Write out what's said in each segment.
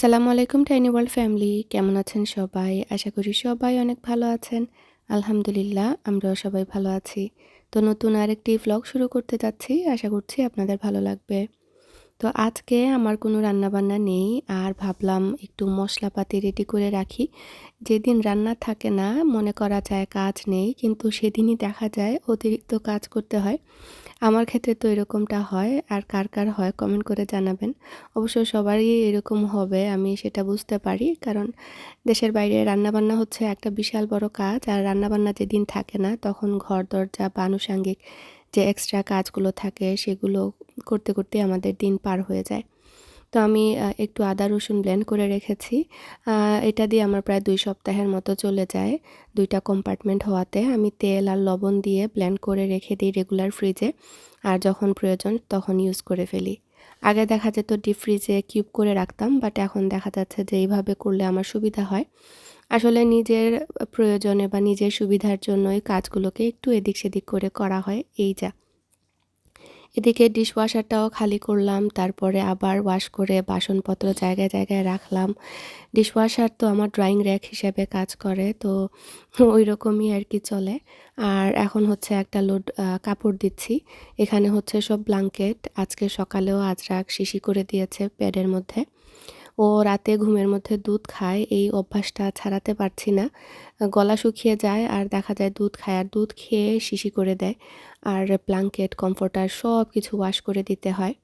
আসসালামু আলাইকুম tiny world family কেমন আছেন সবাই? আশা করি সবাই অনেক ভালো আছেন। আলহামদুলিল্লাহ, আমরাও সবাই ভালো আছি। তো নতুন আরেকটি ভ্লগ শুরু করতে যাচ্ছি। আশা করছি আপনাদের ভালো লাগবে। তো আজকে আমার কোনো রান্নাবান্না নেই, আর ভাবলাম একটু মশলাপাতি রেডি করে রাখি। যেদিন রান্না থাকে না, মনে করা যায় কাজ নেই, কিন্তু সেদিনই দেখা যায় অতিরিক্ত কাজ করতে হয়। আমার ক্ষেত্রে তো এরকমটা হয়, আর কার কার হয় কমেন্ট করে জানাবেন। অবশ্য সবারই এরকম হবে, আমি সেটা বুঝতে পারি, কারণ দেশের বাইরে রান্নাবান্না হচ্ছে একটা বিশাল বড় কাজ, আর রান্নাবান্না যেদিন থাকে না, তখন ঘর, দরজা বা আনুষাঙ্গিক যে এক্সট্রা কাজগুলো থাকে সেগুলো করতে করতে আমাদের দিন পার হয়ে যায়। তো আমি একটু আদা রসুন ব্লেন্ড করে রেখেছি। এটা দিয়ে আমার প্রায় দুই সপ্তাহের মতো চলে যায় দুইটা কম্পার্টমেন্ট হওয়াতে। আমি তেল আর লবণ দিয়ে ব্লেন্ড করে রেখে দিই রেগুলার ফ্রিজে আর যখন প্রয়োজন তখন ইউজ করে ফেলি। আগে দেখা যেত ডিপ ফ্রিজে কিউব করে রাখতাম বাট এখন দেখা যাচ্ছে যে এইভাবে করলে আমার সুবিধা হয়। আসলে নিজের প্রয়োজনে বা নিজের সুবিধার জন্যই কাজগুলোকে একটু এদিক সেদিক করে করা হয়, এই যা। এদিকে ডিশওয়াশারটাও খালি করলাম, তারপরে আবার ওয়াশ করে বাসনপত্র জায়গায় জায়গায় রাখলাম। ডিশওয়াশার তো আমার ড্রয়িং র্যাক হিসেবে কাজ করে, তো ওই রকমই আর কি চলে। আর এখন হচ্ছে একটা লোড কাপড় দিচ্ছি। এখানে হচ্ছে সব ব্লাঙ্কেট আজকে সকালেও আজরাক শিশি করে দিয়েছে প্যাডের মধ্যে। ও রাতে ঘুমের মধ্যে দুধ খায়, এই অভ্যাসটা ছাড়াতে পারছি না। গলা শুকিয়ে যায় আর দেখা যায় দুধ খায় আর দুধ খেয়ে শিশি করে দেয় আর ব্ল্যাঙ্কেট, কমফোর্টার সব কিছু ওয়াশ করে দিতে হয়।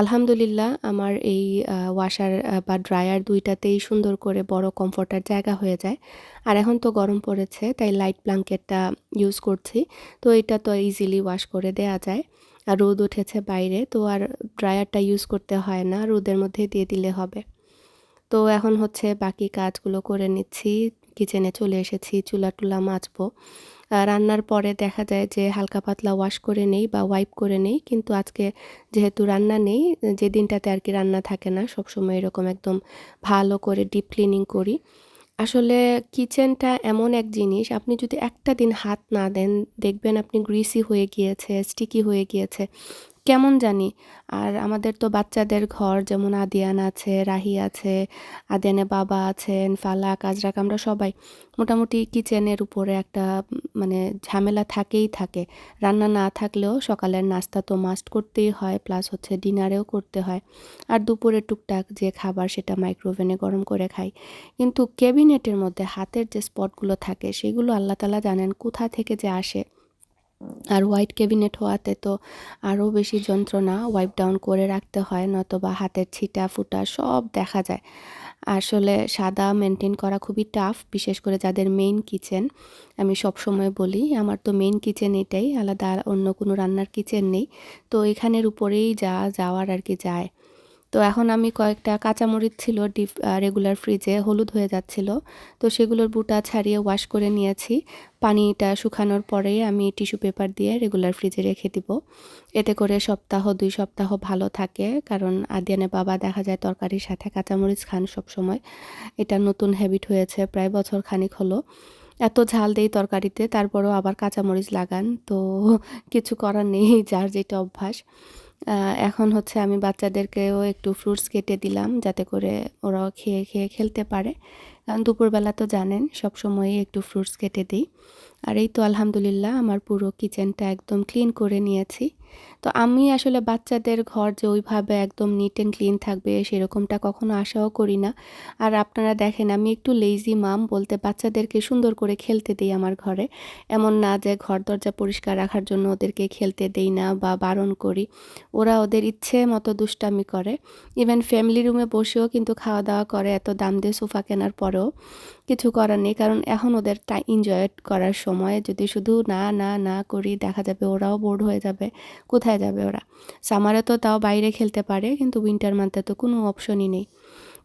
আলহামদুলিল্লাহ, আমার এই ওয়াশার বা ড্রায়ার দুইটাতেই সুন্দর করে বড় কমফোর্টার জায়গা হয়ে যায়। আর এখন তো গরম পড়েছে, তাই লাইট ব্ল্যাঙ্কেটটা ইউজ করছি। তো এটা তো ইজিলি ওয়াশ করে দেয়া যায়। আর রোদ উঠেছে বাইরে, তো আর ড্রায়ারটা ইউজ করতে হয় না, রোদের মধ্যে দিয়ে দিলে হবে। তো এখন হচ্ছে বাকি কাজগুলো করে নিচ্ছি। কিচেনে চলে এসেছি, চুলা টুলা মাজবো। রান্নার পরে দেখা যায় যে হালকা পাতলা ওয়াশ করে নেই বা ওয়াইপ করে নেই। কিন্তু আজকে যেহেতু রান্না নেই, যে দিনটাতে আর কি রান্না থাকে না, সবসময় এরকম একদম ভালো করে ডিপ ক্লিনিং করি। আসলে কিচেনটা এমন এক জিনিস, আপনি যদি একটা দিন হাত না দেন, দেখবেন আপনি গ্রিসি হয়ে গিয়েছে স্টিকি হয়ে গিয়েছে। কেমন জানি? আর আমাদের তো বাচ্চাদের ঘর, যেমন আদিয়ান আছে, রাহি আছে আদিয়ানে বাবা আছেন, ফালাক, আজরাক, আমরা সবাই মোটামুটি কিচেনের উপরে একটা মানে ঝামেলা থাকেই থাকে। রান্না না থাকলেও সকালের নাস্তা তো মাস্ট করতেই হয় প্লাস হচ্ছে ডিনারেও করতে হয়। আর দুপুরে টুকটাক যে খাবার সেটা মাইক্রোওভেনে গরম করে খাই। কিন্তু ক্যাবিনেটের মধ্যে হাতের যে স্পটগুলো থাকে, সেগুলো আল্লাহ তালা জানেন কোথা থেকে যে আসে। আর হোয়াইট ক্যাবিনেট হওয়াতে তো আরও বেশি যন্ত্রণা ওয়াইপ ডাউন করে রাখতে হয় নতবা হাতের ছিটা ফুটা সব দেখা যায়। আসলে সাদা মেনটেন করা খুবই টাফ বিশেষ করে যাদের মেইন কিচেন আমি সব সময় বলি, আমার তো মেইন কিচেন এটাই, আলাদা অন্য কোনো রান্নার কিচেন নেই। তো এখানের উপরেই যা যাওয়ার আর কি যায়। তো এখন আমি কয়েকটা কাঁচামরিচ ছিল ডিপ রেগুলার ফ্রিজে হলুদ হয়ে যাচ্ছিল। তো সেগুলোর বুটা ছাড়িয়ে ওয়াশ করে নিয়েছি। পানিটা শুকানোর পরে আমি টিস্যু পেপার দিয়ে রেগুলার ফ্রিজে রেখে দিব। এতে করে সপ্তাহ, দুই সপ্তাহ ভালো থাকে, কারণ আদিয়ানে বাবা দেখা যায় তরকারির সাথে কাঁচামরিচ খান সব সময় এটা নতুন হ্যাবিট হয়েছে, প্রায় বছর খানিক হলো। এত ঝাল দেই তরকারিতে, তারপরও আবার কাঁচামরিচ লাগান। তো কিছু করার নেই, যার যেটা অভ্যাস। এখন হচ্ছে আমি বাচ্চাদেরকেও একটু ফ্রুটস কেটে দিলাম যাতে করে ওরাও খেয়ে খেয়ে খেলতে পারে। কারণ দুপুরবেলা তো জানেন, সব সময়ই একটু ফ্রুটস কেটে দিই। আর এই তো আলহামদুলিল্লাহ, আমার পুরো কিচেনটা একদম ক্লিন করে নিয়েছি। তো আমি আসলে বাচ্চাদের ঘর যে ওইভাবে একদম নিট অ্যান্ড ক্লিন থাকবে সেরকমটা কখনো আশাও করি না। আর আপনারা দেখেন, আমি একটু লেজি মাম বলতে বাচ্চাদেরকে সুন্দর করে খেলতে দিই আমার ঘরে। এমন না যে ঘর দরজা পরিষ্কার রাখার জন্য ওদেরকে খেলতে দেই না বা বারণ করি। ওরা ওদের ইচ্ছে মতো দুষ্টামি করে। ইভেন ফ্যামিলি রুমে বসেও কিন্তু খাওয়া দাওয়া করে এত দাম দিয়ে সোফা কেনার পরেও কিছু করার নেই। কারণ এখন ওদের এনজয় করার সময় যদি শুধু না না না করি দেখা যাবে ওরাও বোর্ড হয়ে যাবে। কোথায় যাবে ওরা? সামারে তো তাও বাইরে খেলতে পারে, কিন্তু উইন্টার মান্থে তো কোনো অপশনই নেই।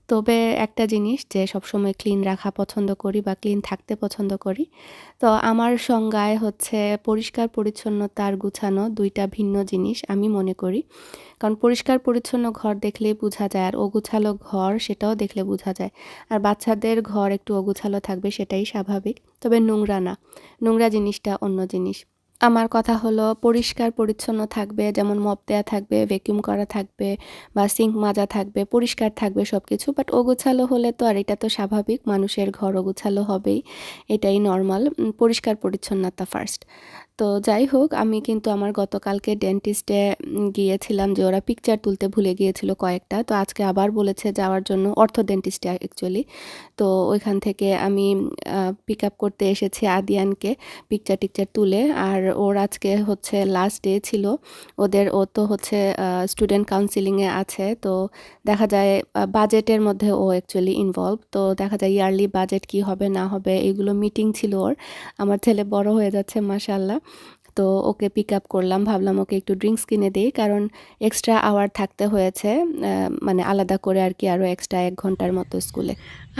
তবে একটা জিনিস যে সবসময় ক্লিন রাখা পছন্দ করি বা ক্লিন থাকতে পছন্দ করি, তো আমার সংজ্ঞায় হচ্ছে পরিষ্কার পরিচ্ছন্নতা আর গুছানো দুইটা ভিন্ন জিনিস আমি মনে করি। কারণ পরিষ্কার পরিচ্ছন্ন ঘর দেখলেই বোঝা যায়, আর অগুছালো ঘর সেটাও দেখলে বোঝা যায়। আর বাচ্চাদের ঘর একটু অগুছালো থাকবে সেটাই স্বাভাবিক। তবে নোংরা না, নোংরা জিনিসটা অন্য জিনিস। আমার কথা হলো, পরিষ্কার পরিচ্ছন্ন থাকবে, যেমন মপ দেওয়া থাকবে ভ্যাকিউম করা থাকবে বা সিঙ্ক মাজা থাকবে, পরিষ্কার থাকবে সব কিছু বাট অগোছালো হলে তো আর এটা তো স্বাভাবিক, মানুষের ঘর অগোছালো হবেই, এটাই নর্মাল পরিষ্কার পরিচ্ছন্নতা ফার্স্ট তো যাই হোক, আমি কিন্তু আমার গতকালকে ডেন্টিস্টে গিয়েছিলাম যে ওরা পিকচার তুলতে ভুলে গিয়েছিল কয়েকটা। তো আজকে আবার বলেছে যাওয়ার জন্য অর্থ ডেন্টিস্টে অ্যাকচুয়ালি তো ওইখান থেকে আমি পিক আপ করতে এসেছি আদিয়ানকে পিকচার টিকচার তুলে। আর ওর আজকে হচ্ছে লাস্ট ডে ছিল। ওদের, ও তো হচ্ছে স্টুডেন্ট কাউন্সিলিংয়ে আছে। তো দেখা যায় বাজেটের মধ্যে ও অ্যাকচুয়ালি ইনভলভ তো দেখা যায় ইয়ারলি বাজেট কি হবে না হবে, এগুলো মিটিং ছিল ওর। আমার ছেলে বড় হয়ে যাচ্ছে মাসাল্লাহ তো ওকে পিক আপ করলাম, ভাবলাম ওকে একটু ড্রিঙ্কস কিনে দিই, কারণ এক্সট্রা আওয়ার থাকতে হয়েছে মানে আলাদা করে আর কি আরও এক্সট্রা এক ঘণ্টার মতো স্কুলে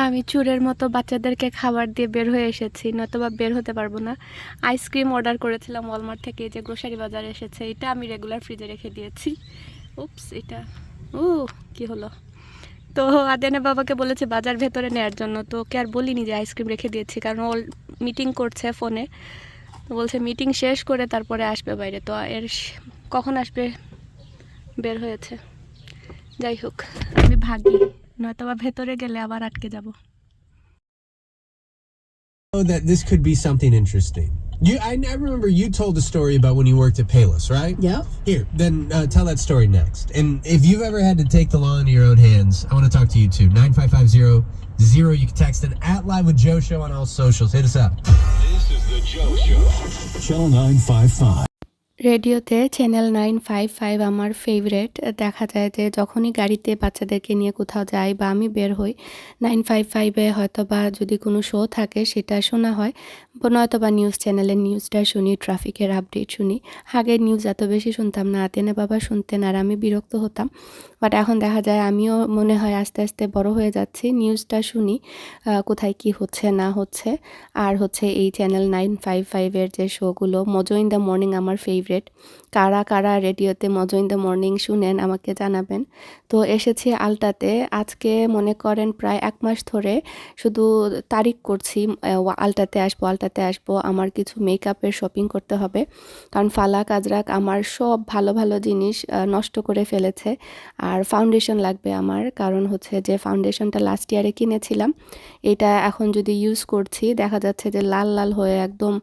আমি চুরের মতো বাচ্চাদেরকে খাবার দিয়ে বের হয়ে এসেছি, নয়তোবা বের হতে পারব না। আইসক্রিম অর্ডার করেছিলাম ওয়ালমার্ট থেকে যে গ্রোসারি বাজার এসেছে, এটা আমি রেগুলার ফ্রিজে রেখে দিয়েছি। উপস এটা ও কি হলো? তো আদিয়ানের বাবাকে বলেছে বাজার ভেতরে নেওয়ার জন্য, তো ওকে আর বলিনি যে আইসক্রিম রেখে দিয়েছি, কারণ ও মিটিং করছে ফোনে তো বলছে মিটিং শেষ করে তারপরে আসবে বাইরে তো এর কখন আসবে বের হয়েছে যাই হোক আমি ভাগি নয়তো বা ভেতরে গেলে আবার আটকে যাব that this could be something interesting. You, I, I remember you told a story about when you worked at Payless, right? Yep. Here, then uh, tell that story next. And if you've ever had to take the law into your own hands, I want to talk to you too. 9550 zero. You can text an at live with Joe show on all socials. Hit us up. This is the Joe Show. Channel 955. রেডিওতে channel nine five five আমার favourite দেখা যায় যে যখনই গাড়িতে বাচ্চাদেরকে নিয়ে কোথাও যাই বা আমি বের হই নাইন ফাইভ ফাইভে হয়তো বা যদি কোনো শো থাকে সেটা শোনা হয় নয়তো বা নিউজ চ্যানেলের নিউজটা শুনি ট্রাফিকের আপডেট শুনি। আগের নিউজ এত বেশি শুনতাম না, আতেনে বাবা শুনতেন আর আমি বিরক্ত হতাম। বাট এখন দেখা যায় আমিও মনে হয় আস্তে আস্তে বড় হয়ে যাচ্ছি নিউজটা শুনি কোথায় কি হচ্ছে, না হচ্ছে। আর হচ্ছে এই চ্যানেল নাইন ফাইভ ফাইভের যে শোগুলো মজো ইন দ্য মর্নিং আমার ফেভারেট কারা কারা রেডিওতে মজো ইন দ্য মর্নিং শুনেন আমাকে জানাবেন। তো এসেছি আলটাতে আজকে মনে করেন প্রায় এক মাস ধরে শুধু তারিখ করছি আলটাতে আসব আলটাতে আসব, আমার কিছু মেকআপের শপিং করতে হবে। কারণ ফালাক, আজরাক আমার সব ভালো ভালো জিনিস নষ্ট করে ফেলেছে। আর ফাউন্ডেশন লাগবে আমার। কারণ হচ্ছে যে ফাউন্ডেশনটা লাস্ট ইয়ারে কিনেছিলাম, এটা এখন যদি ইউজ করছি, দেখা যাচ্ছে যে লাল লাল হয়ে একদম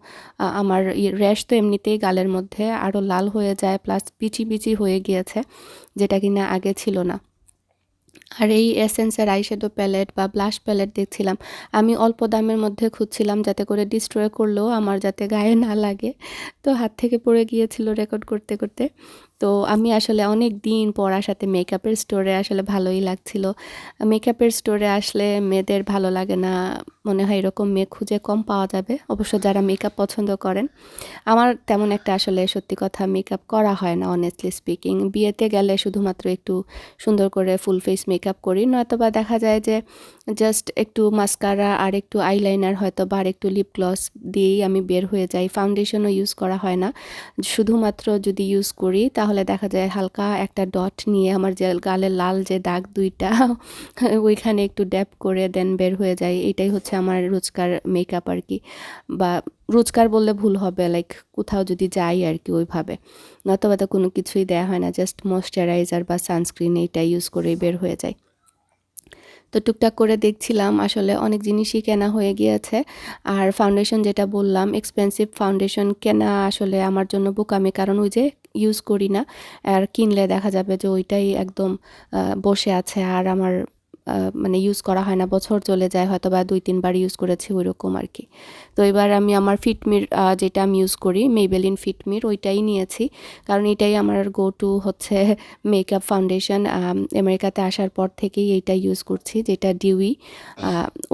আমার র্যাশ তো এমনিতেই গালের মধ্যে। আরও লাল হয়ে যায় প্লাস পিচি পিচি হয়ে গিয়েছে, যেটা কিনা আগে ছিল না। আর এই এসেন্সের আইশ্যাডো প্যালেট বা ব্লাশ প্যালেট দেখছিলাম, আমি অল্প দামের মধ্যে খুঁজছিলাম যাতে করে ডিস্ট্রয় করলেও আমার যাতে গায়ে না লাগে। তো হাত থেকে পড়ে গিয়েছিল রেকর্ড করতে করতে। তো আমি আসলে অনেক দিন পর আসাতে মেকআপের স্টোরে আসলে ভালোই লাগছিল। মেকআপের স্টোরে আসলে মেয়েদের ভালো লাগে না মনে হয় এরকম মেয়ে খুঁজে কম পাওয়া যাবে। অবশ্য যারা মেকআপ পছন্দ করেন, আমার তেমন একটা আসলে সত্যি কথা মেকআপ করা হয় না অনেস্টলি স্পিকিং বিয়েতে গেলে শুধুমাত্র একটু সুন্দর করে ফুল ফেস মেকআপ করি নয়তো বা দেখা যায় যে জাস্ট একটু মাস্কারা আর একটু আইলাইনার হয়তো বা আর একটু লিপ গ্লস দিয়েই আমি বের হয়ে যাই। ফাউন্ডেশনও ইউজ করা হয় না। শুধুমাত্র যদি ইউজ করি, তাহলে দেখা যায় হালকা একটা ডট নিয়ে আমার যে গালে লাল যে দাগ দুইটা, ওইখানে একটু ড্যাপ করে দেন বের হয়ে যায় এটাই হচ্ছে আমার রোজকার মেকআপ আর কি। বা রোজকার বললে ভুল হবে লাইক কোথাও যদি যাই আর কি ওইভাবে। নয়তবা তো কোনো কিছুই দেওয়া হয় না জাস্ট ময়শ্চারাইজার বা সানস্ক্রিন এইটা ইউজ করেই বের হয়ে যায় তো টুকটাক করে দেখছিলাম, আসলে অনেক জিনিসই কেনা হয়ে গিয়েছে। আর ফাউন্ডেশন যেটা বললাম এক্সপেন্সিভ ফাউন্ডেশন কেনা আসলে আমার জন্য বোকামি, কারণ ওই যে ইউজ করি না। আর কিনলে দেখা যাবে যে ওইটাই একদম বসে আছে। আর আমার মানে ইউজ করা হয় না, বছর চলে যায় হয়তো বা দুই, তিনবার ইউজ করেছি ওই রকম আর কি। তো এবার আমি আমার ফিটমির যেটা আমি ইউজ করি মেবেলিন ফিটমির ওইটাই নিয়েছি। কারণ এটাই আমার গো টু হচ্ছে মেকআপ ফাউন্ডেশন আমেরিকাতে আসার পর থেকেই এইটা ইউজ করছি, যেটা ডিউই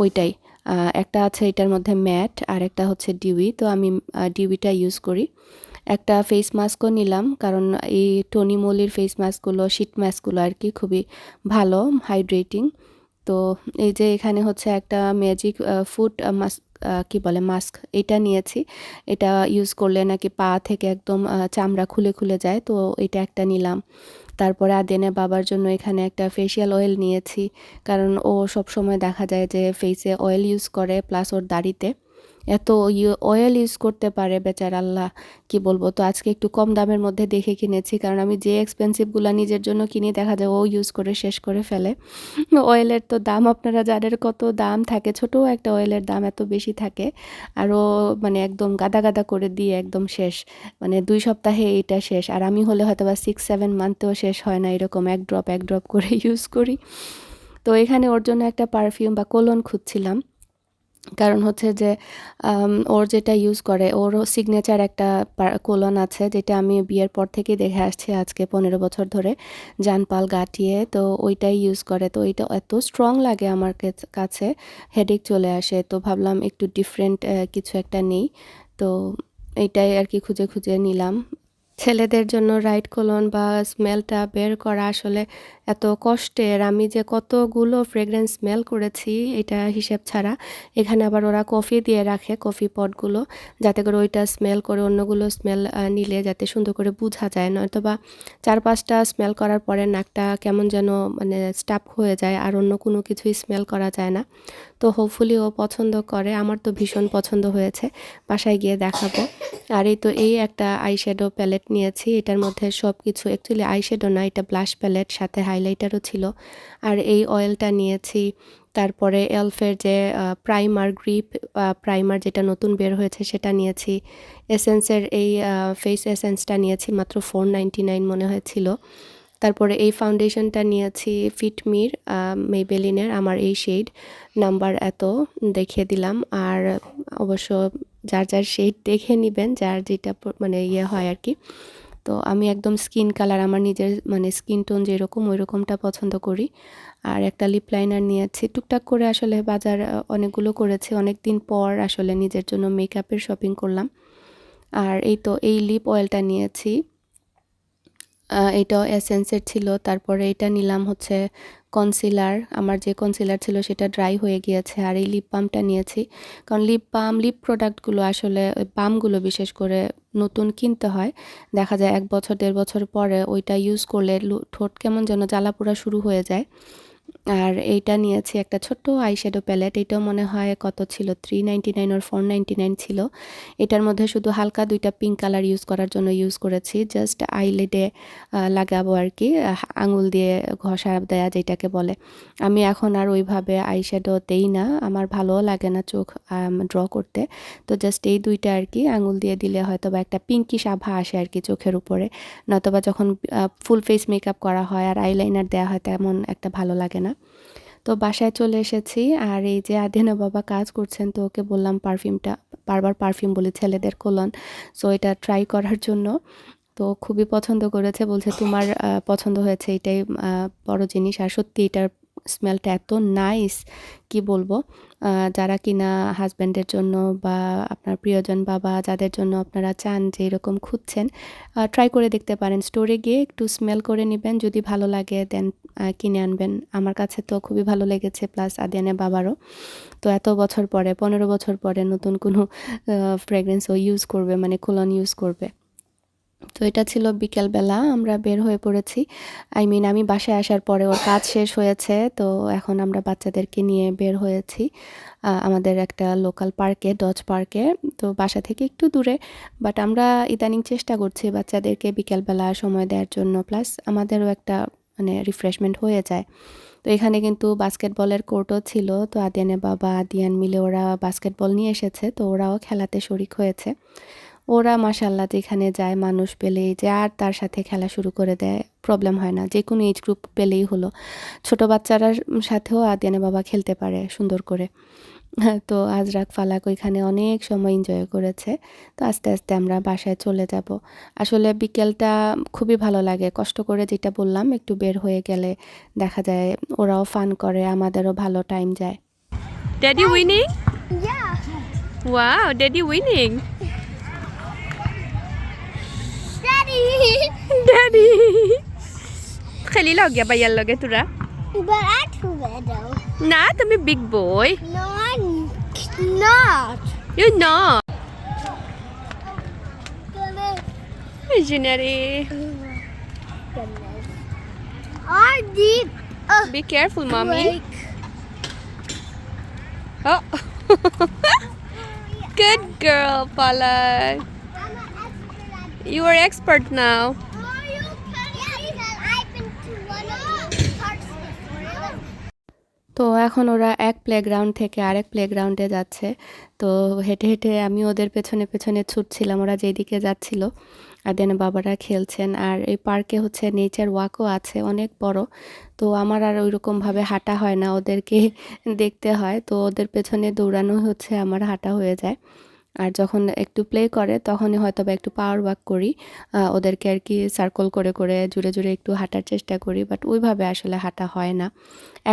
ওইটাই। একটা আছে এটার মধ্যে ম্যাট আর একটা হচ্ছে ডিউই তো আমি ডিউইটা ইউজ করি। একটা ফেস মাস্কও নিলাম, কারণ এই টনি মলির ফেস মাস্কগুলো শীত মাস্কগুলো আর কি খুবই ভালো হাইড্রেটিং তো এই যে এখানে হচ্ছে একটা ম্যাজিক ফুড মাস্ক কি বলে মাস্ক এটা নিয়েছি। এটা ইউজ করলে নাকি পা থেকে একদম চামড়া খুলে খুলে যায়, তো এটা একটা নিলাম। তারপরে আদেনে বাবার জন্য এখানে একটা ফেসিয়াল অয়েল নিয়েছি, কারণ ও সব সময় দেখা যায় যে ফেসে অয়েল ইউজ করে প্লাস ওর দাড়িতে। এত অয়েল ইউজ করতে পারে বেচার, আল্লাহ, কি বলব? তো আজকে একটু কম দামের মধ্যে দেখে কিনেছি, কারণ আমি যে এক্সপেন্সিভগুলো নিজের জন্য কিনি, দেখা যায় ও ইউজ করে শেষ করে ফেলে। অয়েলের তো দাম, আপনারা যাদের কত দাম থাকে ছোটো একটা অয়েলের দাম এত বেশি থাকে আরও মানে একদম গাদা গাদা করে দিয়ে একদম শেষ মানে দুই সপ্তাহে এটা শেষ, আর আমি হলে হয়তো বা সিক্স সেভেন মান্থেও শেষ হয় না, এরকম এক ড্রপ এক ড্রপ করে ইউজ করি। তো এখানে ওর জন্য একটা পারফিউম বা কোলন খুঁজছিলাম। কারণ হচ্ছে যে ওর যেটা ইউজ করে ওরও সিগনেচার একটা কোলন আছে যেটা আমি বিয়ের পর থেকেই দেখে আসছি আজকে পনেরো বছর ধরে। জানপাল গাটিয়ে তো ওইটাই ইউজ করে। তো ওইটা এত স্ট্রং লাগে আমার কাছে হেডেক চলে আসে। তো ভাবলাম একটু ডিফারেন্ট কিছু একটা নেই। তো এইটাই আর কি খুঁজে খুঁজে নিলাম। ছেলেদের জন্য রাইট কোলন বা স্মেলটা বের করা আসলে এত কষ্টের। আমি যে কতগুলো ফ্রেগ্রেন্স স্মেল করেছি এটা হিসেব ছাড়া, এখানে আবার ওরা কফি দিয়ে রাখে কফি পটগুলো, যাতে করে ওইটা স্মেল করে অন্যগুলো স্মেল নিলে যাতে সুন্দর করে বোঝা যায়। নয়তো বা চার পাঁচটা স্মেল করার পরে নাকটা কেমন যেন মানে স্টাপ হয়ে যায় আর অন্য কোনো কিছুই স্মেল করা যায় না। তো হোপফুলি ও পছন্দ করে। আমার তো ভীষণ পছন্দ হয়েছে। বাসায় গিয়ে দেখাবো। আর এই তো এই একটা আইশ্যাডো প্যালেট নিয়েছি। এটার মধ্যে সব কিছু অ্যাকচুয়ালি আইশ্যাডো না, এটা ব্লাশ প্যালেট সাথে হাইলাইটারও ছিল। আর এই অয়েলটা নিয়েছি। তারপরে এলফের যে প্রাইমার গ্রিপ প্রাইমার যেটা নতুন বের হয়েছে সেটা নিয়েছি। এসেন্সের এই ফেস এসেন্সটা নিয়েছি, মাত্র ফোর নাইনটি নাইন মনে হয়েছিল। তারপরে এই ফাউন্ডেশনটা নিয়েছি ফিটমির মেবেলিনের আমার এই শেড নাম্বার এত দেখিয়ে দিলাম। আর অবশ্য যার যার শেড দেখে নেবেন, যার যেটা মানে ইয়ে হয় আর কি তো আমি একদম স্কিন কালার আমার নিজের মানে স্কিন টোন যেরকম ওই রকমটা পছন্দ করি। আর একটা লিপ লাইনার নিয়েছি। টুকটাক করে আসলে বাজার অনেকগুলো করেছি। অনেক দিন পর আসলে নিজের জন্য মেকআপের শপিং করলাম। আর এই তো, এই লিপ অয়েলটা নিয়েছি। এটাও এসেন্সের ছিল। তারপরে এটা নিলাম হচ্ছে কনসিলার আমার যে কনসিলার ছিল সেটা ড্রাই হয়ে গিয়েছে আর এই লিপ বামটা নিয়েছি। কারণ লিপ বাম লিপ প্রোডাক্টগুলো আসলে ওই বামগুলো বিশেষ করে নতুন কিনতে হয়। দেখা যায় এক বছর, দেড় বছর পরে ওইটা ইউজ করলে ঠোঁট কেমন যেন জ্বালাপোড়া শুরু হয়ে যায়। আর এইটা নিয়েছি একটা ছোট্ট আইশ্যাডো প্যালেট এটাও মনে হয় কত ছিল? Three ninety nine or four ninety nine ছিল। এটার মধ্যে শুধু হালকা দুইটা পিঙ্ক কালার ইউজ করার জন্য ইউজ করেছি। জাস্ট আইলেডে লাগাবো আর কি আঙুল দিয়ে ঘষা দেয়া যেটাকে বলে। আমি এখন আর ওইভাবে আইশ্যাডো দেই না। আমার ভালোও লাগে না চোখ ড্র করতে। তো জাস্ট এই দুইটা আর কি, আঙুল দিয়ে দিলে হয়তো বা একটা পিঙ্কিশ আভা আসে আর কি চোখের উপরে। নয়তোবা যখন ফুল ফেস মেকআপ করা হয় আর আইলাইনার দেওয়া হয়, তেমন একটা ভালো লাগে না। তো বাসায় চলে এসেছি আর এই যে আদিনা বাবা কাজ করছেন, তো ওকে বললাম পারফিউমটা, বারবার পারফিউম বলি ছেলেদের কোলন। সো এটা ট্রাই করার জন্য। তো খুবই পছন্দ করেছে, বলছে তোমার পছন্দ হয়েছে, এটাই বড় জিনিস। আর সত্যি এটার স্মেলটা এত নাইস কি বলব? যারা কিনা হাজব্যান্ডের জন্য বা আপনার প্রিয়জন বাবা যাদের জন্য আপনারা চান যে এরকম খুঁজছেন ট্রাই করে দেখতে পারেন। স্টোরে গিয়ে একটু স্মেল করে নেবেন, যদি ভালো লাগে দেন কিনে আনবেন। আমার কাছে তো খুবই ভালো লেগেছে প্লাস আদিয়ানে বাবারও। তো এত বছর পরে, পনেরো বছর পরে নতুন কোনো ফ্রেগরেন্স ও ইউজ করবে মানে কোলন ইউজ করবে। তো এটা ছিল বিকেলবেলা, আমরা বের হয়ে পড়েছি। আই মিন আমি বাসায় আসার পরে ওর কাজ শেষ হয়েছে, তো এখন আমরা বাচ্চাদেরকে নিয়ে বের হয়েছি আমাদের একটা লোকাল পার্কে ডজ পার্কে তো বাসা থেকে একটু দূরে বাট আমরা ইদানিং চেষ্টা করছি বাচ্চাদেরকে বিকেলবেলা সময় দেওয়ার জন্য প্লাস আমাদেরও একটা মানে রিফ্রেশমেন্ট হয়ে যায়। তো এখানে কিন্তু বাস্কেটবলের কোর্টও ছিল, তো আদিয়ানের বাবা, আদিয়ান মিলে ওরা বাস্কেটবল নিয়ে এসেছে, তো ওরাও খেলাতে শরিক হয়েছে। ওরা মাসাল্লাহ যেখানে যায় মানুষ পেলেই যে আর তার সাথে খেলা শুরু করে দেয় প্রবলেম হয় না। যে কোনো এজ গ্রুপ পেলেই হলো। ছোট বাচ্চারার সাথেও আদিয়ানে বাবা খেলতে পারে সুন্দর করে। তো আজরাক ফালাক ওইখানে অনেক সময় এনজয় করেছে। তো আস্তে আস্তে আমরা বাসায় চলে যাব। আসলে বিকেলটা খুবই ভালো লাগে। কষ্ট করে যেটা বললাম একটু বের হয়ে গেলে দেখা যায় ওরাও ফান করে আমাদেরও ভালো টাইম যায়। Daddy winning Yeah. Wow, Daddy winning. Daddy. Daddy. খেলি লগে বাইয়ার লগে তোরা but I'm too little. না তুমি big boy No, I'm not. You know Goodness. Visionary Goodness. Are deep. Uh, be careful mummy like, oh Good girl, Palak. You are expert now. তো এখন ওরা এক প্লেগ্রাউন্ড থেকে আরেক প্লেগ্রাউন্ডে যাচ্ছে। তো হেঁটে হেঁটে আমি ওদের পেছনে পেছনে ছুটছিলাম, ওরা যেদিকে যাচ্ছিল। আর দেন বাবারা খেলছেন। আর এই পার্কে হচ্ছে নেচার ওয়াকও আছে, অনেক বড়। তো আমার আর ওইরকমভাবে হাঁটা হয় না, ওদেরকে দেখতে হয়। তো ওদের পেছনে দৌড়ানো হচ্ছে, আমার হাঁটা হয়ে যায়। আর যখন একটু প্লে করে, তখনই হয়তো বা একটু পাওয়ার ওয়াক করি। ওদেরকে আর কি সার্কল করে করে, জুড়ে জুড়ে একটু হাঁটার চেষ্টা করি বাট ওইভাবে আসলে হাঁটা হয় না।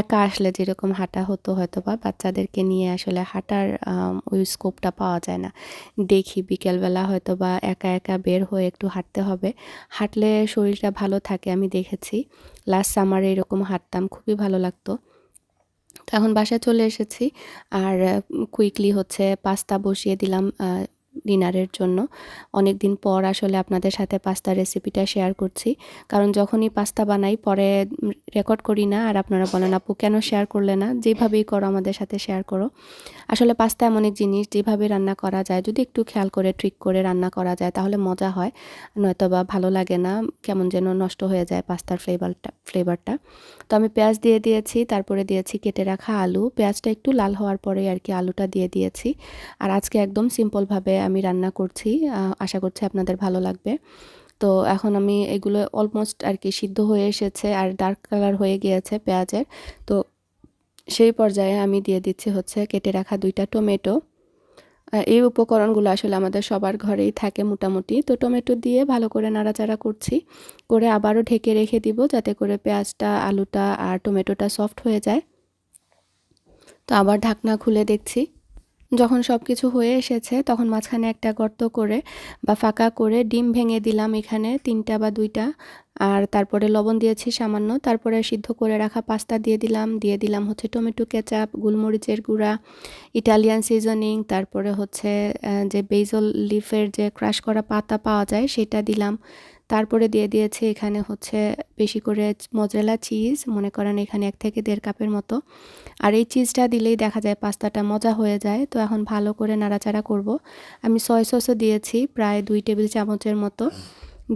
একা আসলে যেরকম হাঁটা হতো হয়তো বা বাচ্চাদেরকে নিয়ে আসলে হাঁটার ওই স্কোপটা পাওয়া যায় না। দেখি বিকেলবেলা হয়তো বা একা একা বের হয়ে একটু হাঁটতে হবে। হাঁটলে শরীরটা ভালো থাকে, আমি দেখেছি। লাস্ট সামারে এরকম হাঁটতাম, খুবই ভালো লাগতো। তো এখন বাসায় চলে এসেছি। আর কুইকলি হচ্ছে পাস্তা বসিয়ে দিলাম ডিনারের জন্য। অনেক দিন পর আসলে আপনাদের সাথে পাস্তা রেসিপিটা শেয়ার করছি। কারণ যখনই পাস্তা বানাই, পরে রেকর্ড করি না। আর আপনারা বলেন, আপু, কেন শেয়ার করলে না? যেভাবেই করো, আমাদের সাথে শেয়ার করো। আসলে পাস্তা এমন এক জিনিস, যেভাবে রান্না করা যায়, যদি একটু খেয়াল করে ট্রিক করে রান্না করা যায়, তাহলে মজা হয়। নয়তো বা ভালো লাগে না, কেমন যেন নষ্ট হয়ে যায় পাস্তার ফ্লেভারটা ফ্লেভারটা তো আমি পেঁয়াজ দিয়ে দিয়েছি, তারপরে দিয়েছি কেটে রাখা আলু। পেঁয়াজটা একটু লাল হওয়ার পরে আর কি আলুটা দিয়ে দিয়েছি। আর আজকে একদম সিম্পলভাবে আমি রান্না করছি আশা করছি আপনাদের ভালো লাগবে। তো এখন আমি এগুলো অলমোস্ট আর কি সিদ্ধ হয়ে এসেছে আর ডার্ক কালার হয়ে গিয়েছে পেঁয়াজের। তো সেই পর্যায়ে আমি দিয়ে দিচ্ছি হচ্ছে কেটে রাখা দুইটা টমেটো। এই উপকরণগুলো আসলে আমাদের সবার ঘরেই থাকে মোটামুটি। তো টমেটো দিয়ে ভালো করে নাড়াচাড়া করছি, করে আবারও ঢেকে রেখে দিব যাতে করে পেঁয়াজটা, আলুটা আর টমেটোটা সফট হয়ে যায়। তো আবার ঢাকনা খুলে দেখছি। যখন সব কিছু হয়ে এসেছে, তখন মাঝখানে একটা গর্ত করে বা ফাঁকা করে ডিম ভেঙে দিলাম এখানে, তিনটা বা দুইটা। আর তারপরে লবণ দিয়েছি সামান্য, তারপরে সিদ্ধ করে রাখা পাস্তা দিয়ে দিলাম। দিয়ে দিলাম হচ্ছে টমেটো কেচাপ, গোলমরিচের গুঁড়া, ইটালিয়ান সিজনিং, তারপরে হচ্ছে যে বেজল লিফের যে ক্রাশ করা পাতা পাওয়া যায়, সেটা দিলাম। তারপরে দিয়ে দিয়েছে এখানে হচ্ছে বেশি করে মজরেলা চিজ মনে করেন এখানে এক থেকে দেড় কাপের মতো। আর এই চিজটা দিলেই দেখা যায় পাস্তাটা মজা হয়ে যায়, তো এখন ভালো করে নাড়াচাড়া করব। আমি সয় সসও দিয়েছি, প্রায় দুই টেবিল চামচের মতো।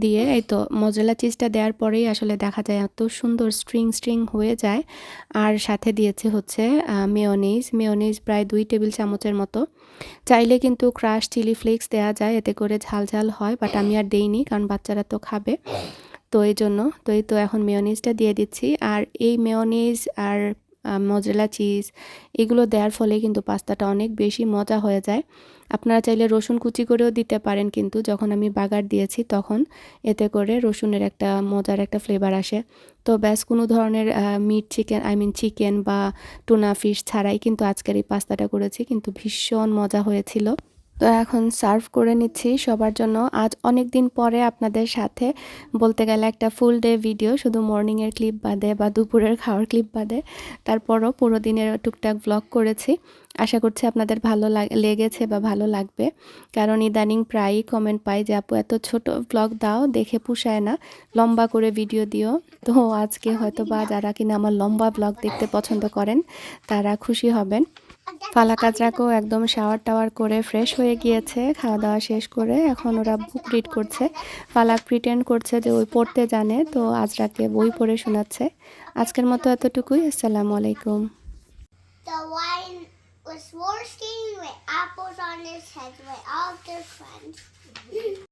দিয়ে এই তো মজরেলা চিজটা দেওয়ার পরেই আসলে দেখা যায় এত সুন্দর স্ট্রিং স্ট্রিং হয়ে যায়। আর সাথে দিয়েছে হচ্ছে মেয়নিজ মেয়নিজ প্রায় দুই টেবিল চামচের মতো। চাইলে কিন্তু ক্রাশ চিলি ফ্লেক্স দেওয়া যায়, এতে করে ঝাল ঝাল হয় বাট আমি আর দেইনি, কারণ বাচ্চারা তো খাবে। তো এই জন্য, তো এই তো এখন মেয়নিজটা দিয়ে দিচ্ছি। আর এই মেয়নিজ আর মজরেলা চিজ এগুলো দেওয়ার ফলে কিন্তু পাস্তাটা অনেক বেশি মজা হয়ে যায়। আপনারা চাইলে রসুন কুচি করেও দিতে পারেন, কিন্তু যখন আমি বাগার দিয়েছি তখন এতে করে রসুনের একটা মজার একটা ফ্লেভার আসে। তো ব্যাস, কোনো ধরনের meat chicken I mean chicken বা টুনা ফিশ ছাড়াই কিন্তু আজকের এই পাস্তাটা করেছি, কিন্তু ভীষণ মজা হয়েছিল। তো এখন সার্ভ করে নিচ্ছি সবার জন্য। আজ অনেক দিন পরে আপনাদের সাথে বলতে গেলে একটা ফুল ডে ভিডিও, শুধু মর্নিংয়ের ক্লিপ বাদে বা দুপুরের খাওয়ার ক্লিপ বাদে। তারপরও পুরো দিনের টুকটাক ব্লগ করেছি। আশা করছি আপনাদের ভালো লাগ- লেগেছে বা ভালো লাগবে। কারণ ইদানিং প্রায়ই কমেন্ট পাই যে, আপু, এত ছোট ব্লগ দাও, দেখে পুষায় না। লম্বা করে ভিডিও দিও। তো আজকে হয়তো বা যারা কিনা আমার লম্বা ব্লগ দেখতে পছন্দ করেন, তারা খুশি হবেন। ফালাকাজরাকেও একদম শাওয়ার টাওয়ার করে ফ্রেশ হয়ে গিয়েছে খাওয়া দাওয়া শেষ করে এখন ওরা বুক রিড করছে। ফালাক প্রিটেন্ড করছে যে ওই পড়তে জানে, তো আজরাকে বই পড়ে শোনাচ্ছে। আজকের মতো এতটুকুই, আসসালামু আলাইকুম.